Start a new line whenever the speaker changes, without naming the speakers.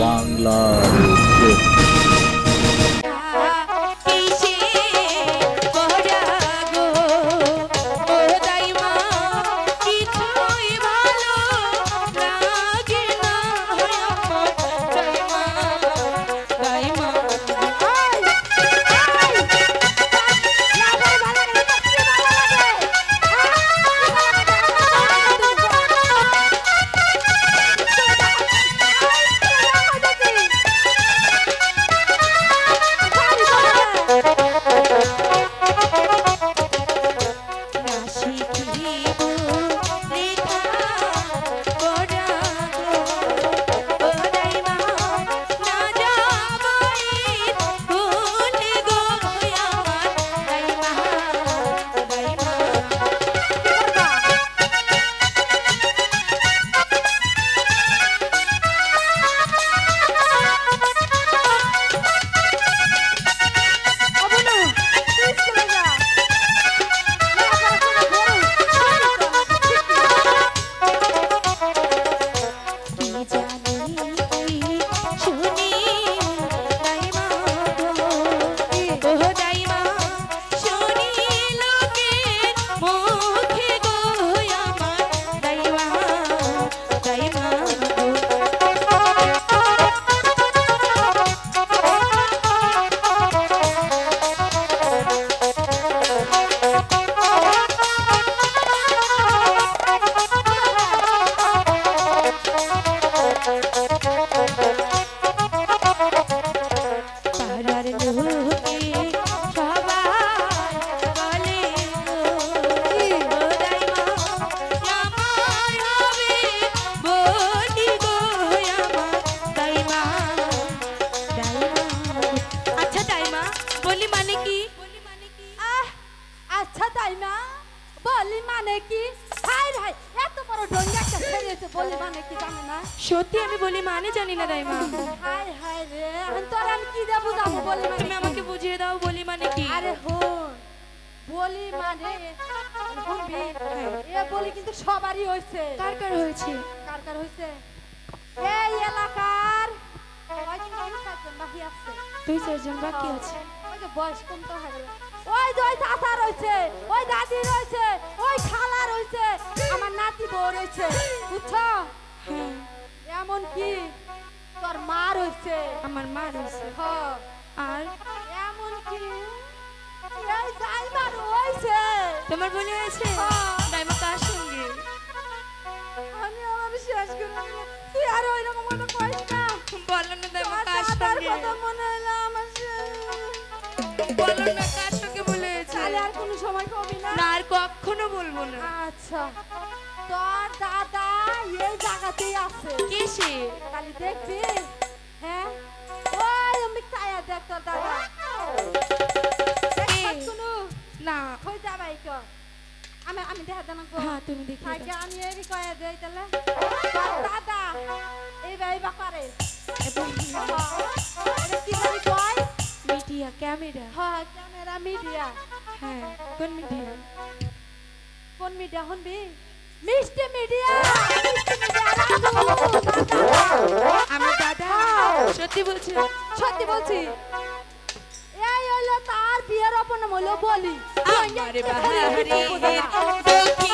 đang là điều kiện বলি মানে কি?
আচ্ছা তাই না? বলি মানে কি? হাই হাই এত বড় ডঙ্গা একটা ছেড়েছে বলি মানে কি জানে না?
সত্যি আমি বলি মানে জানি না দাইমা
হাই হাই রে তোর আমি কি দেবো যাব বলি মানে
তুমি? আমাকে বুঝিয়ে দাও বলি মানে কি?
আরে হন বলি মানে শুনবি এ বলি কিন্তু সবারই হয়েছে
কার কার হয়েছে?
কার কার হয়েছে এই এলাকার
দুই চারজন বাকি আছে।
ওই যে বয়স কম তো ওই যে ওই চাচা রয়েছে ওই দাদি রয়েছে ওই খালা রয়েছে আমার নাতি বউ রয়েছে বুঝছ?
হ্যাঁ।
এমন কি? তোর মা রয়েছে।
আমার মা রয়েছে। আর?
এমন কি? এই
তোমার বলি হয়েছে
হ্যাঁ।
দাইমা কার সঙ্গে?
আমি আমার শেষ করে। তুই আর ওই রকম কথা কইস না
বলো না দাইমা কার সঙ্গে?
মনে হলো আমার
বলো না কার সঙ্গে বলে
তাহলে আর কোনো সময় কবি না।
না আর কখনো বলব না।
আচ্ছা। তোর দাদা এই জায়গাতেই আছে।
কে সে?
দেখবি হ্যাঁ? ওই আমি কায়া দেখ তোর দাদা। আমি আমি দেখা দেন
হ্যাঁ তুমি দেখে
থাকে আমি এই কয়া দেই তাহলে। দাদা এই ভাই বা করে কি কয়?
Media camera.
হ্যাঁ ক্যামেরা মিডিয়া।
হ্যাঁ কোন মিডিয়া?
কোন মিডিয়া শুনবি? মিষ্টি মিডিয়া।
আমার দাদা। সত্যি বলছে।
সত্যি বলছি। হলো বলি
আমার দক্ষিণ